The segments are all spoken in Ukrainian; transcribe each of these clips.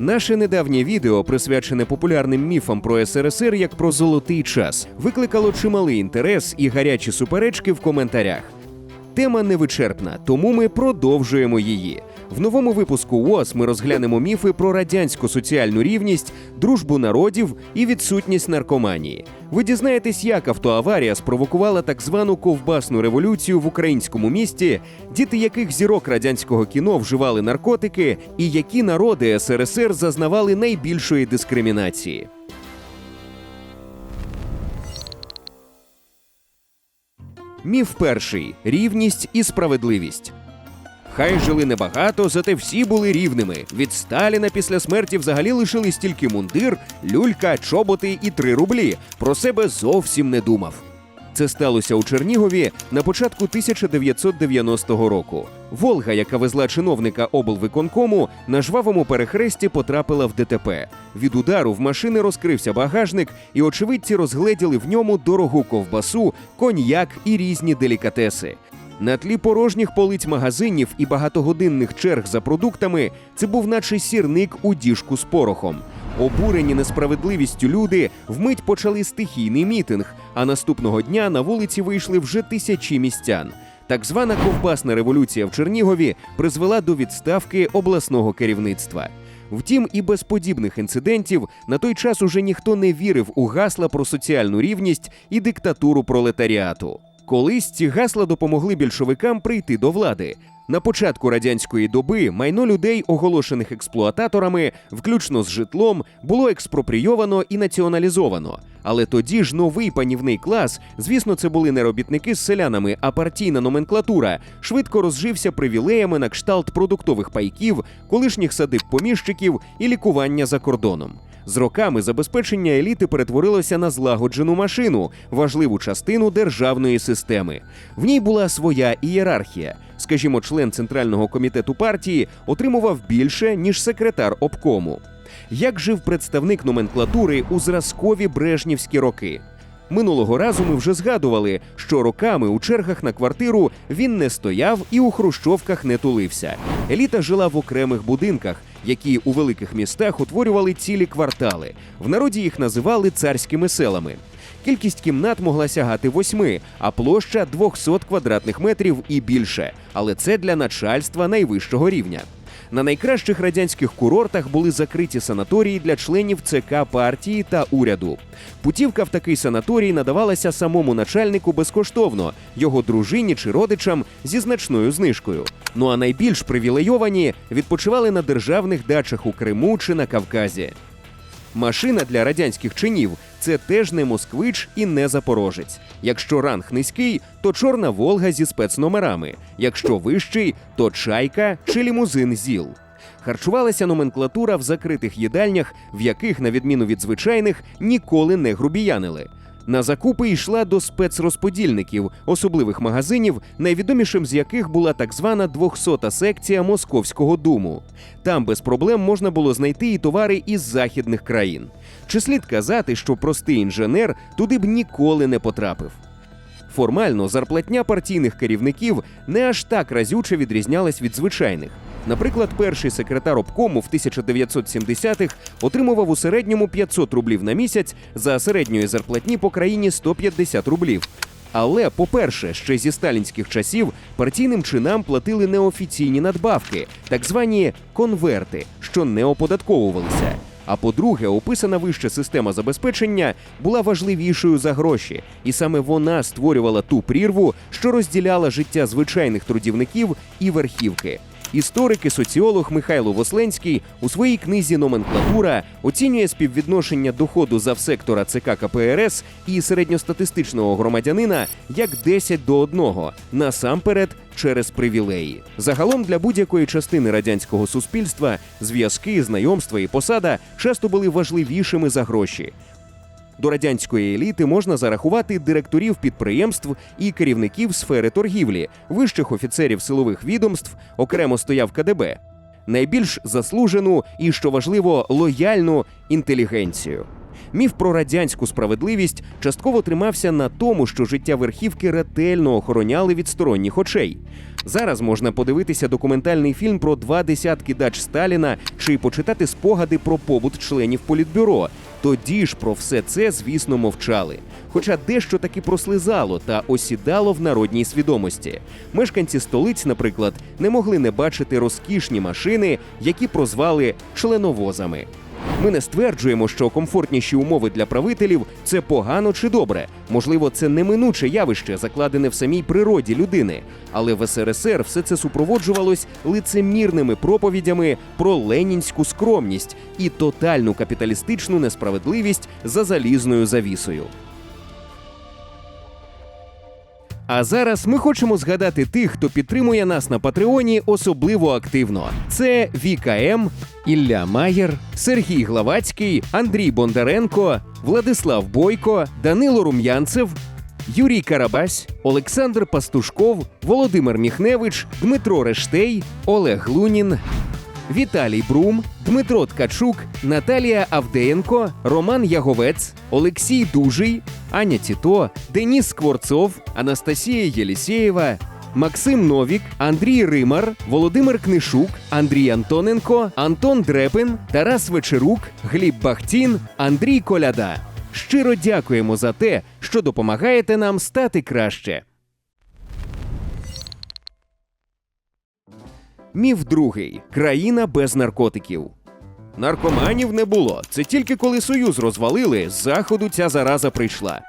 Наше недавнє відео, присвячене популярним міфам про СРСР як про золотий час, викликало чималий інтерес і гарячі суперечки в коментарях. Тема невичерпна, тому ми продовжуємо її. В новому випуску УОС ми розглянемо міфи про радянську соціальну рівність, дружбу народів і відсутність наркоманії. Ви дізнаєтесь, як автоаварія спровокувала так звану ковбасну революцію в українському місті, діти яких зірок радянського кіно вживали наркотики, і які народи СРСР зазнавали найбільшої дискримінації. Міф перший рівність і справедливість. Хай жили небагато, зате всі були рівними. Від Сталіна після смерті взагалі лишились тільки мундир, люлька, чоботи і три рублі. Про себе зовсім не думав. Це сталося у Чернігові на початку 1990 року. Волга, яка везла чиновника облвиконкому, на жвавому перехресті потрапила в ДТП. Від удару в машини розкрився багажник, і очевидці розгледіли в ньому дорогу ковбасу, коньяк і різні делікатеси. На тлі порожніх полиць магазинів і багатогодинних черг за продуктами це був наче сірник у діжку з порохом. Обурені несправедливістю люди вмить почали стихійний мітинг, а наступного дня на вулиці вийшли вже тисячі містян. Так звана ковбасна революція в Чернігові призвела до відставки обласного керівництва. Втім, і без подібних інцидентів на той час уже ніхто не вірив у гасла про соціальну рівність і диктатуру пролетаріату. Колись ці гасла допомогли більшовикам прийти до влади. На початку радянської доби майно людей, оголошених експлуататорами, включно з житлом, було експропрійовано і націоналізовано. Але тоді ж новий панівний клас, звісно, це були не робітники з селянами, а партійна номенклатура, швидко розжився привілеями на кшталт продуктових пайків, колишніх садиб поміщиків і лікування за кордоном. З роками забезпечення еліти перетворилося на злагоджену машину, важливу частину державної системи. В ній була своя ієрархія. Скажімо, член центрального комітету партії отримував більше ніж секретар обкому. Як жив представник номенклатури у зразкові брежнівські роки? Минулого разу ми вже згадували, що роками у чергах на квартиру він не стояв і у хрущовках не тулився. Еліта жила в окремих будинках, які у великих містах утворювали цілі квартали. В народі їх називали царськими селами. Кількість кімнат могла сягати восьми, а площа 200 квадратних метрів і більше. Але це для начальства найвищого рівня. На найкращих радянських курортах були закриті санаторії для членів ЦК партії та уряду. Путівка в такий санаторій надавалася самому начальнику безкоштовно, його дружині чи родичам зі значною знижкою. Ну а найбільш привілейовані відпочивали на державних дачах у Криму чи на Кавказі. Машина для радянських чинів це теж не москвич і не запорожець. Якщо ранг низький, то чорна Волга зі спецномерами. Якщо вищий, то чайка чи лімузин ЗІЛ. Харчувалася номенклатура в закритих їдальнях, в яких, на відміну від звичайних, ніколи не грубіянили. На закупи йшла до спецрозподільників, особливих магазинів, найвідомішим з яких була так звана 200-та секція Московського думу. Там без проблем можна було знайти і товари із західних країн. Чи слід казати, що простий інженер туди б ніколи не потрапив? Формально зарплатня партійних керівників не аж так разюче відрізнялась від звичайних. Наприклад, перший секретар обкому в 1970-х отримував у середньому 500 рублів на місяць за середньої зарплатні по країні 150 рублів. Але, по-перше, ще зі сталінських часів партійним чинам платили неофіційні надбавки, так звані конверти, що не оподатковувалися. А по-друге, описана вища система забезпечення була важливішою за гроші, і саме вона створювала ту прірву, що розділяла життя звичайних трудівників і верхівки. Історик і соціолог Михайло Восленський у своїй книзі Номенклатура оцінює співвідношення доходу завсектора ЦК КПРС і середньостатистичного громадянина як 10 до 1, насамперед через привілеї. Загалом для будь-якої частини радянського суспільства зв'язки, знайомства і посада часто були важливішими за гроші. До радянської еліти можна зарахувати директорів підприємств і керівників сфери торгівлі, вищих офіцерів силових відомств, окремо стояв КДБ, найбільш заслужену і, що важливо, лояльну інтелігенцію. Міф про радянську справедливість частково тримався на тому, що життя верхівки ретельно охороняли від сторонніх очей. Зараз можна подивитися документальний фільм про два десятки дач Сталіна чи почитати спогади про побут членів політбюро. Тоді ж про все це, звісно, мовчали. Хоча дещо таки прослизало та осідало в народній свідомості. Мешканці столиць, наприклад, не могли не бачити розкішні машини, які прозвали членовозами. Ми не стверджуємо, що комфортніші умови для правителів це погано чи добре. Можливо, це неминуче явище, закладене в самій природі людини. Але в СРСР все це супроводжувалось лицемірними проповідями про ленінську скромність і тотальну капіталістичну несправедливість за залізною завісою. А зараз ми хочемо згадати тих, хто підтримує нас на Патреоні особливо активно. Це Віка М, Ілля Маєр, Сергій Главацький, Андрій Бондаренко, Владислав Бойко, Данило Рум'янцев, Юрій Карабась, Олександр Пастушков, Володимир Міхневич, Дмитро Рештей, Олег Лунін, Віталій Брум, Дмитро Ткачук, Наталія Авдеєнко, Роман Яговець, Олексій Дужий, Аня Тіто, Деніс Скворцов, Анастасія Єлісєєва, Максим Новік, Андрій Римар, Володимир Книшук, Андрій Антоненко, Антон Дрепин, Тарас Вечерук, Гліб Бахтін, Андрій Коляда. Щиро дякуємо за те, що допомагаєте нам стати краще. Міф другий країна без наркотиків. Наркоманів не було. Це тільки коли союз розвалили, з заходу ця зараза прийшла.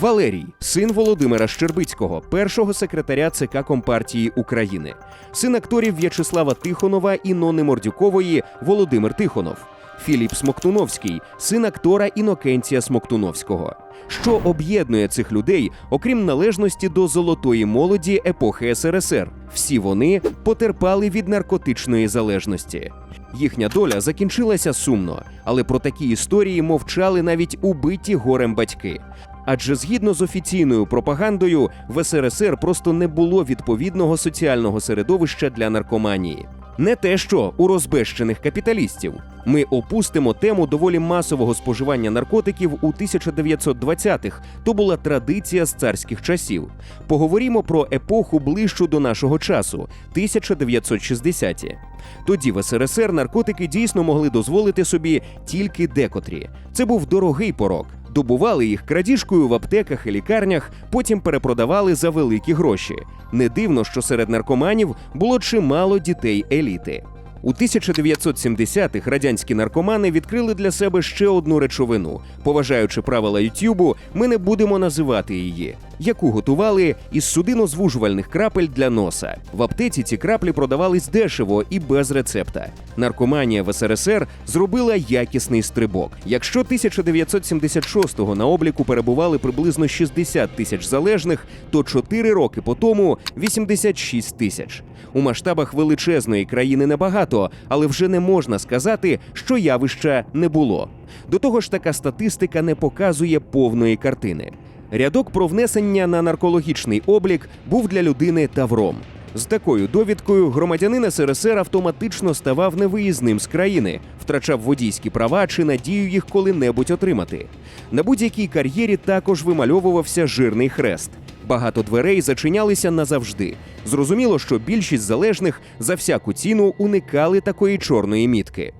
Валерій, син Володимира Щербицького, першого секретаря ЦК Компартії України, син акторів В'ячеслава Тихонова і Нони Мордюкової Володимир Тихонов. Філіп Смоктуновський, син актора Інокенція Смоктуновського. Що об'єднує цих людей, окрім належності до золотої молоді епохи СРСР? Всі вони потерпали від наркотичної залежності. Їхня доля закінчилася сумно, але про такі історії мовчали навіть убиті горем батьки. Адже згідно з офіційною пропагандою, в СРСР просто не було відповідного соціального середовища для наркоманії. Не те, що у розбещених капіталістів. Ми опустимо тему доволі масового споживання наркотиків у 1920-х. То була традиція з царських часів. Поговоримо про епоху ближчу до нашого часу 1960-ті. Тоді в СРСР наркотики дійсно могли дозволити собі тільки декотрі. Це був дорогий порок. Добували їх крадіжкою в аптеках і лікарнях, потім перепродавали за великі гроші. Не дивно, що серед наркоманів було чимало дітей еліти. У 1970-х радянські наркомани відкрили для себе ще одну речовину. Поважаючи правила Ютюбу, ми не будемо називати її, яку готували із судинозвужувальних крапель для носа. В аптеці ці краплі продавались дешево і без рецепта. Наркоманія в СРСР зробила якісний стрибок. Якщо 1976-го на обліку перебували приблизно 60 тисяч залежних, то 4 роки по тому 86 тисяч. У масштабах величезної країни небагато, але вже не можна сказати, що явища не було. До того ж, така статистика не показує повної картини. Рядок про внесення на наркологічний облік був для людини тавром. З такою довідкою громадянин СРСР автоматично ставав невиїзним з країни, втрачав водійські права чи надію їх коли-небудь отримати. На будь-якій кар'єрі також вимальовувався жирний хрест. Багато дверей зачинялися назавжди. Зрозуміло, що більшість залежних за всяку ціну уникали такої чорної мітки.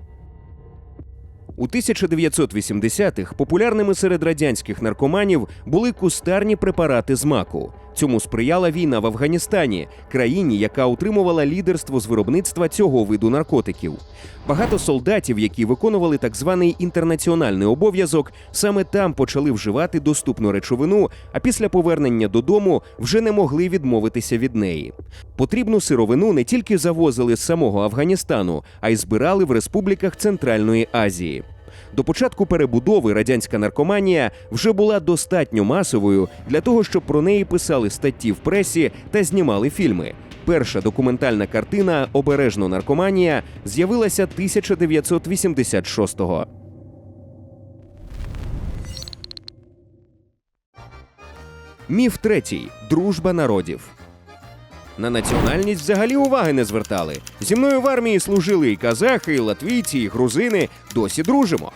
У 1980-х популярними серед радянських наркоманів були кустарні препарати з маку. Цьому сприяла війна в Афганістані, країні, яка утримувала лідерство з виробництва цього виду наркотиків. Багато солдатів, які виконували так званий інтернаціональний обов'язок, саме там почали вживати доступну речовину, а після повернення додому вже не могли відмовитися від неї. Потрібну сировину не тільки завозили з самого Афганістану, а й збирали в республіках Центральної Азії. До початку перебудови радянська наркоманія вже була достатньо масовою для того, щоб про неї писали статті в пресі та знімали фільми. Перша документальна картина Обережно наркоманія з'явилася 1986-го. Міф третій дружба народів. На національність взагалі уваги не звертали. Зі мною в армії служили і казахи, і латвійці, і грузини. Досі дружимо.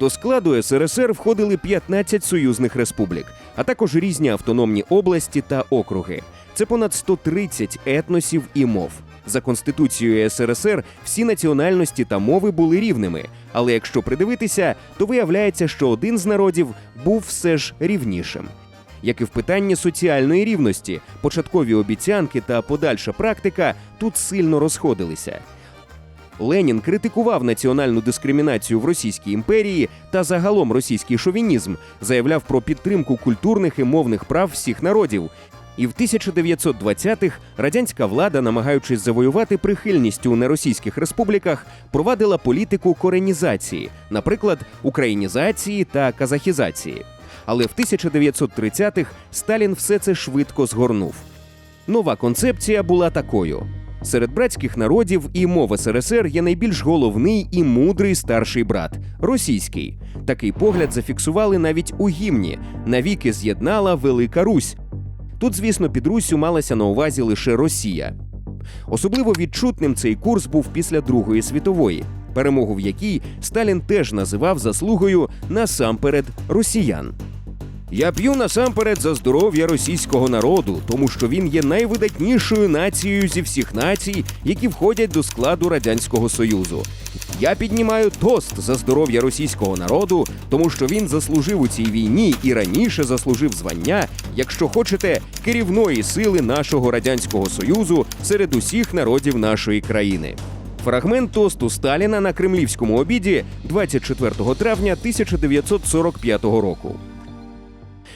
До складу СРСР входили 15 союзних республік, а також різні автономні області та округи. Це понад 130 етносів і мов. За конституцією СРСР всі національності та мови були рівними. Але якщо придивитися, то виявляється, що один з народів був все ж рівнішим. Як і в питанні соціальної рівності, початкові обіцянки та подальша практика тут сильно розходилися. Ленін критикував національну дискримінацію в Російській імперії та загалом російський шовінізм, заявляв про підтримку культурних і мовних прав всіх народів. І в 1920-х радянська влада, намагаючись завоювати прихильність у неросійських республіках, провадила політику коренізації, наприклад, українізації та казахізації. Але в 1930-х Сталін все це швидко згорнув. Нова концепція була такою: серед братських народів і мов СРСР є найбільш головний і мудрий старший брат російський. Такий погляд зафіксували навіть у гімні. Навіки з'єднала Велика Русь. Тут, звісно, під Руссю малася на увазі лише Росія. Особливо відчутним цей курс був після Другої світової, перемогу в якій Сталін теж називав заслугою насамперед росіян. Я п'ю насамперед за здоров'я російського народу, тому що він є найвидатнішою нацією зі всіх націй, які входять до складу радянського союзу. Я піднімаю тост за здоров'я російського народу, тому що він заслужив у цій війні і раніше заслужив звання, якщо хочете, керівної сили нашого радянського союзу серед усіх народів нашої країни. Фрагмент тосту Сталіна на кремлівському обіді 24 травня 1945 року.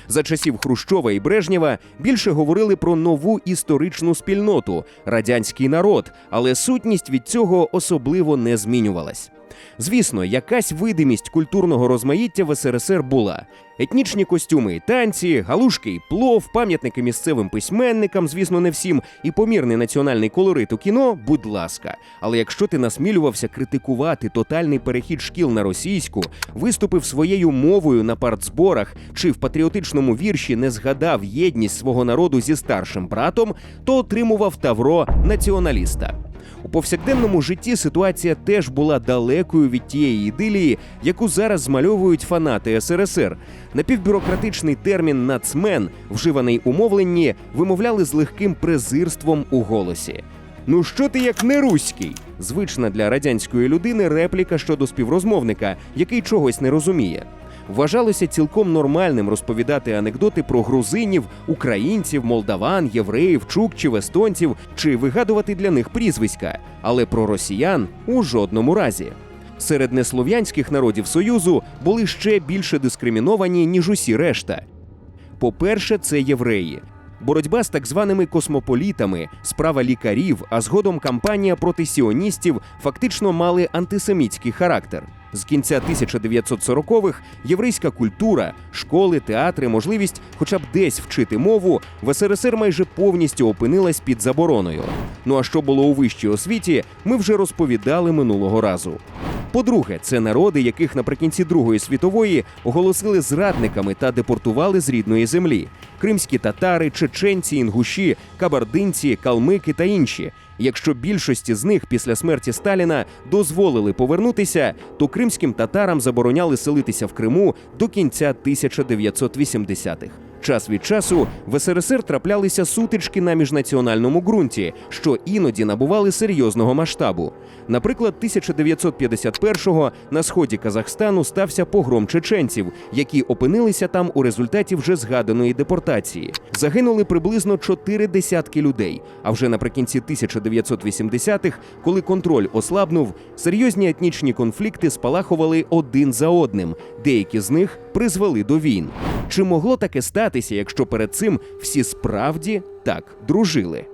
За часів Хрущова і Брежнєва більше говорили про нову історичну спільноту радянський народ, але сутність від цього особливо не змінювалась. Звісно, якась видимість культурного розмаїття в СРСР була: етнічні костюми танці, галушки і плов, пам'ятники місцевим письменникам, звісно, не всім, і помірний національний колорит у кіно, будь ласка. Але якщо ти насмілювався критикувати тотальний перехід шкіл на російську, виступив своєю мовою на партзборах чи в патріотичному вірші не згадав єдність свого народу зі старшим братом, то отримував тавро націоналіста. У повсякденному житті ситуація теж була далекою від тієї ідилії, яку зараз змальовують фанати СРСР. Напівбюрократичний термін нацмен, вживаний у мовленні, вимовляли з легким презирством у голосі. Ну що ти як не руський? Звична для радянської людини репліка щодо співрозмовника, який чогось не розуміє. Вважалося цілком нормальним розповідати анекдоти про грузинів, українців, молдаван, євреїв, чукчів, естонців чи вигадувати для них прізвиська, але про росіян у жодному разі. Серед неслов'янських народів Союзу були ще більше дискриміновані, ніж усі решта. По-перше, це євреї. Боротьба з так званими космополітами, справа лікарів, а згодом кампанія проти сіоністів фактично мали антисемітський характер. З кінця 1940-х єврейська культура, школи, театри, можливість хоча б десь вчити мову в СРСР майже повністю опинилась під забороною. Ну а що було у вищій освіті, ми вже розповідали минулого разу. По-друге, це народи, яких наприкінці Другої світової оголосили зрадниками та депортували з рідної землі: кримські татари, чеченці, інгуші, кабардинці, калмики та інші. Якщо більшості з них після смерті Сталіна дозволили повернутися, то кримським татарам забороняли селитися в Криму до кінця 1980-х. Час від часу в СРСР траплялися сутички на міжнаціональному ґрунті, що іноді набували серйозного масштабу. Наприклад, 1951-го на сході Казахстану стався погром чеченців, які опинилися там у результаті вже згаданої депортації. Загинули приблизно чотири десятки людей. А вже наприкінці 1980-х, коли контроль ослабнув, серйозні етнічні конфлікти спалахували один за одним. Деякі з них призвели до війн. Чи могло таке статися, якщо перед цим всі справді так дружили?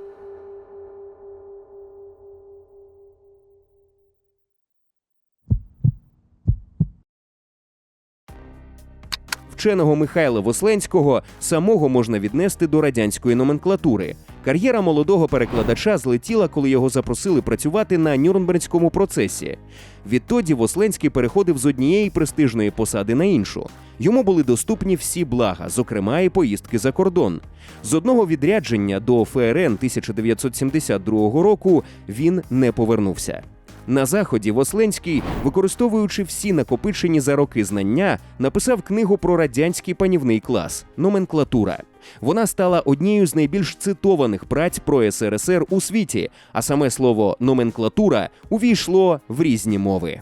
Вченого Михайла Восленського самого можна віднести до радянської номенклатури. Кар'єра молодого перекладача злетіла, коли його запросили працювати на Нюрнберзькому процесі. Відтоді Восленський переходив з однієї престижної посади на іншу. Йому були доступні всі блага, зокрема і поїздки за кордон. З одного відрядження до ФРН 1972 року він не повернувся. На заході Восленський, використовуючи всі накопичені за роки знання, написав книгу про радянський панівний клас номенклатура. Вона стала однією з найбільш цитованих праць про СРСР у світі, а саме слово номенклатура увійшло в різні мови.